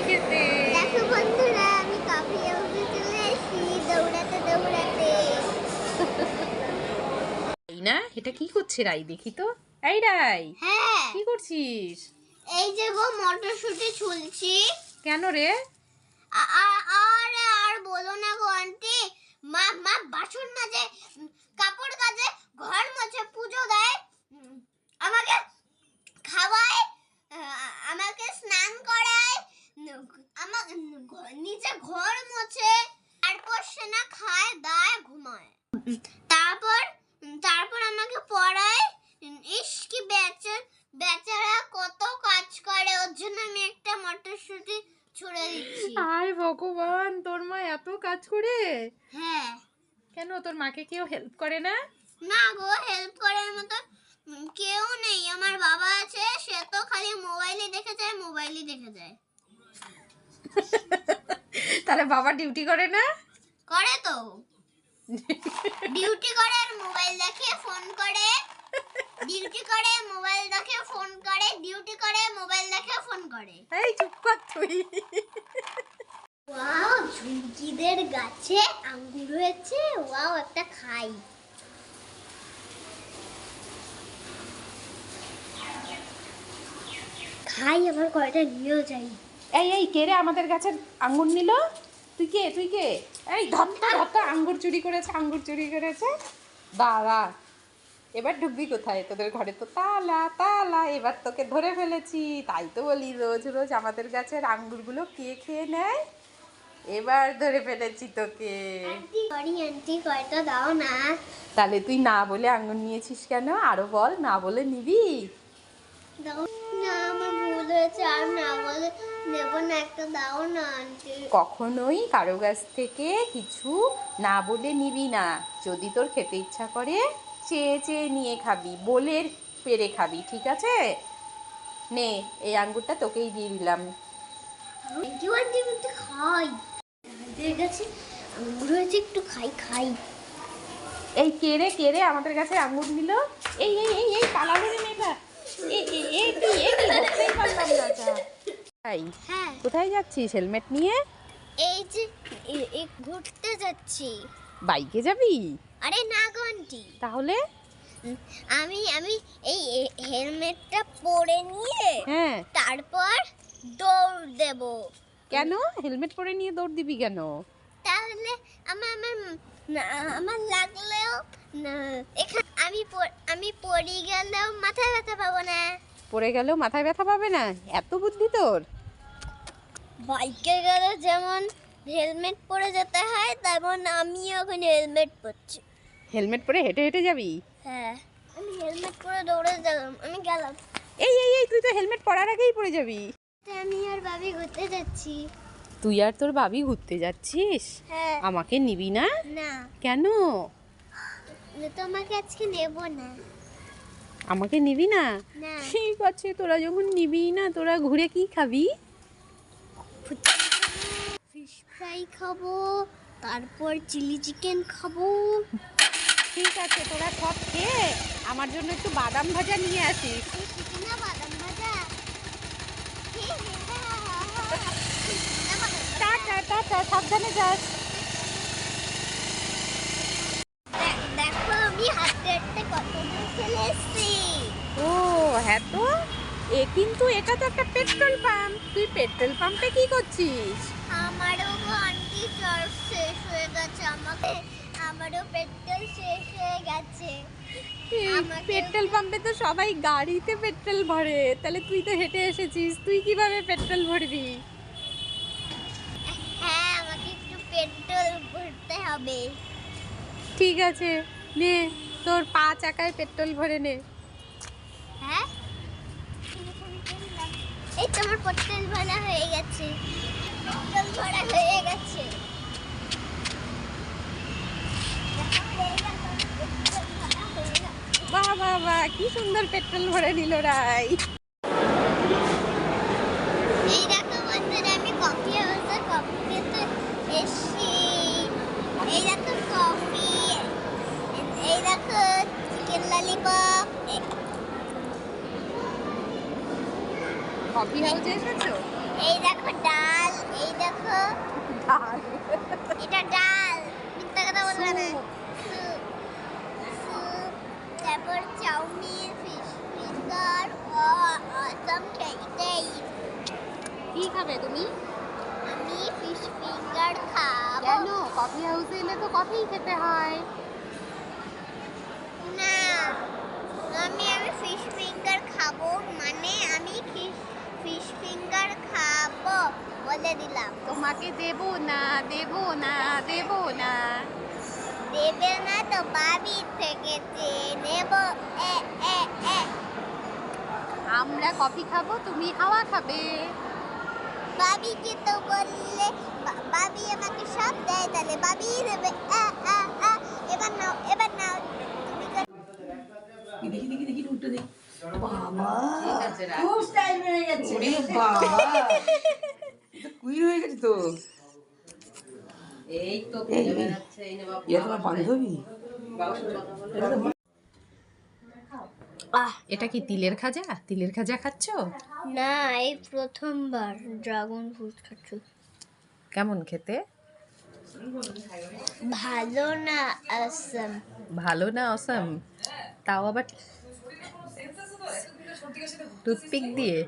এই এটা কি করছে রাই? দেখি তো। এই রাই হ্যাঁ। কি করছিস? এই যে গো মটরশুটি ছুলছি। কেন রে? আর আর বলো না গো আন্টি। মা মা বাসন মাজে কাপড় কাজে ঘর মাঝে পুজো দেয়। আমাকে কাজ করে? হ্যাঁ। কেন? তোর মাকে কেউ হেল্প করে না? না গো হেল্প করার মতো কেউ নেই। আমার বাবা আছে সে তো খালি মোবাইলে দেখে যায় মোবাইলই দেখে যায়। তাহলে বাবা ডিউটি করে না? করে তো। ডিউটি করে আর মোবাইল দেখে ফোন করে ডিউটি করে মোবাইল দেখে ফোন করে ডিউটি করে মোবাইল দেখে ফোন করে এই চুপ কর তুই ওয়াও ঝুমকিদের গাছে আঙ্গুর হয়েছে একটা খাই। খাই আবার কয়টা নিয়েও যাই। এই এই, কে রে আমাদের গাছের আঙ্গুর নিল? তুই কে তুই কে? এই ধত্তা ধত্তা আঙ্গুর চুরি করেছে, আঙ্গুর চুরি করেছে। দাঁড়া, এবার ঢুকবি কোথায়? তোদের ঘরে তো তালা তালা, এবার তোকে ধরে ফেলেছি। তাই তো বলি, রোজ রোজ আমাদের গাছের আঙ্গুরগুলো কে খেয়ে নেয়? এবার ধরে ফেলেছি তোকে। দাও না। তাহলে তুই না বলে আঙ্গুর নিয়েছিস কেন? আরও বল না বলে নিবি? দাও না আমার ভুল না বলে নেব একটা দাও না আন্টি। কখনোই কারও কাছ থেকে কিছু না বলে নিবি না। যদি তোর খেতে ইচ্ছা করে চেয়ে চেয়ে নিয়ে খাবি বলে পেরে খাবি ঠিক আছে? নে এই আঙ্গুরটা তোকেই দিয়ে দিলাম। থ্যাংক আন্টি একটু খাই। আমাদের কাছে আঙ্গুর হয়েছে একটু খাই খাই। এই কে রে আমাদের কাছে আঙ্গুর নিল এই এই এই এই পালালো রে মেয়েটা কোথায় যাচ্ছিস হেলমেট নিয়ে? এই যে ঘুরতে যাচ্ছি। বাইকে যাবি? আরে না গো আন্টি। তাহলে? আমি আমি এই হেলমেটটা পরে নিয়ে হ্যাঁ। তারপর দৌড় দেব। কেন? হেলমেট পরে নিয়ে দৌড় দিবি কেন? তাহলে আমার আমার আমার লাগলেও না, এখানে আমি আমি পড়ে গেলেও মাথায় ব্যথা পাবো না। পড়ে গেলেও মাথায় ব্যথা পাবে না? এত বুদ্ধি তোর। বাইকে গেলে যেমন হেলমেট পরে যেতে হয় তেমন আমিও এখন হেলমেট পরছি। হেলমেট পরে হেঁটে হেঁটে যাবি? হ্যাঁ আমি হেলমেট পরে দৌড়ে গেলাম আমি গেলাম। এই এই এই তুই তো হেলমেট পরার আগেই পরে যাবি। আমি আর ভাবি ঘুরতে যাচ্ছি। তুই আর তোর বাবি ঘুরতে যাচ্ছিস? হ্যাঁ। আমাকে নিবি না? না। কেন? তোমাকে আজকে নেব না। আমাকে নিবি না। ঠিক আছে তোরা যখন নিবি না তোরা ঘুরে কি খাবি? ফিশ ফ্রাই খাব তারপর চিলি চিকেন খাব। ঠিক আছে তোরা সব খেয়ে আমার জন্য একটু বাদাম ভাজা নিয়ে আসিস। টাটা টাটা সাবধানে যাস। দেখ- দেখো আমি হাঁটতে হাঁটতে কত চলে এসেছি। ও হ্যাঁ তো। এ কিন্তু এটা তো একটা পেট্রোল পাম্প। তুই পেট্রোল পাম্পে কি করছিস? আমারও আন্টি চার্জ শেষ হয়ে গেছে আমাকে আমারও পেট্রোল শেষ হয়ে গেছে। পেট্রোল পাম্পে তো সবাই গাড়িতে পেট্রোল ভরে। তাহলে তুই তো হেঁটে এসেছিস। তুই কীভাবে পেট্রোল ভরবি? হ্যাঁ আমাকে একটু পেট্রোল ভরতে হবে। ঠিক আছে নে। তোর পা চাকায় পেট্রোল ভরে নে। হ্যাঁ? এই তো আমার পেট্রোল ভরা হয়ে গেছে। পেট্রোল ভরা হয়ে গেছে। বাহ কি সুন্দর পেট্রোল ভরে নিল রাই। এই দেখো বন্ধুরা আমি কফি হাউসে কফি খেতে এসছি। এই দেখো কফি এই দেখো চিকেন ললিপপ কফি হাউসে এসেছ? এই দেখো ডাল এই দেখো। এটা ডাল মিথ্যা কথা বলবে না। for chowmein, fish finger or, or some candy. কি খাবে তুমি? আমি ফিশ ফিঙ্গার খাব। কেন? কফি হাউসে এলে তো কফিই খেতে হয়। না আমি আমি ফিশ ফিঙ্গার খাব মানে আমি ফিশ ফিঙ্গার খাব বলে দিলাম। তোমাকে দেবো না দেবো না দেবো না। দেবে না তো বাবি থেকে আমরা কফি খাব তুমি হাওয়া খাবে। বাবিকে তো বললে? বা- বাবি আমাকে সব দেয় তাহলে বাবি দেবে। আ, আ, আ। এবার নাও এবার নাও। দেখি দেখি দেখি উঠতে দেখি বাবা। খুব স্টাইল বেড়ে গেছে। বাবা। কুইর হয়ে গেছে তো। এই তো এই, খুঁজে এই। নে বাবা। এটা তোমার বান্ধবী? আহ এটা কি তিলের খাজা? তিলের খাজা খাচ্ছ? না এই প্রথমবার ড্রাগন ফ্রুট খাচ্ছ। কেমন খেতে? ভালো না অসম ভালো না অসম তাও আবার টুথপিক দিয়ে?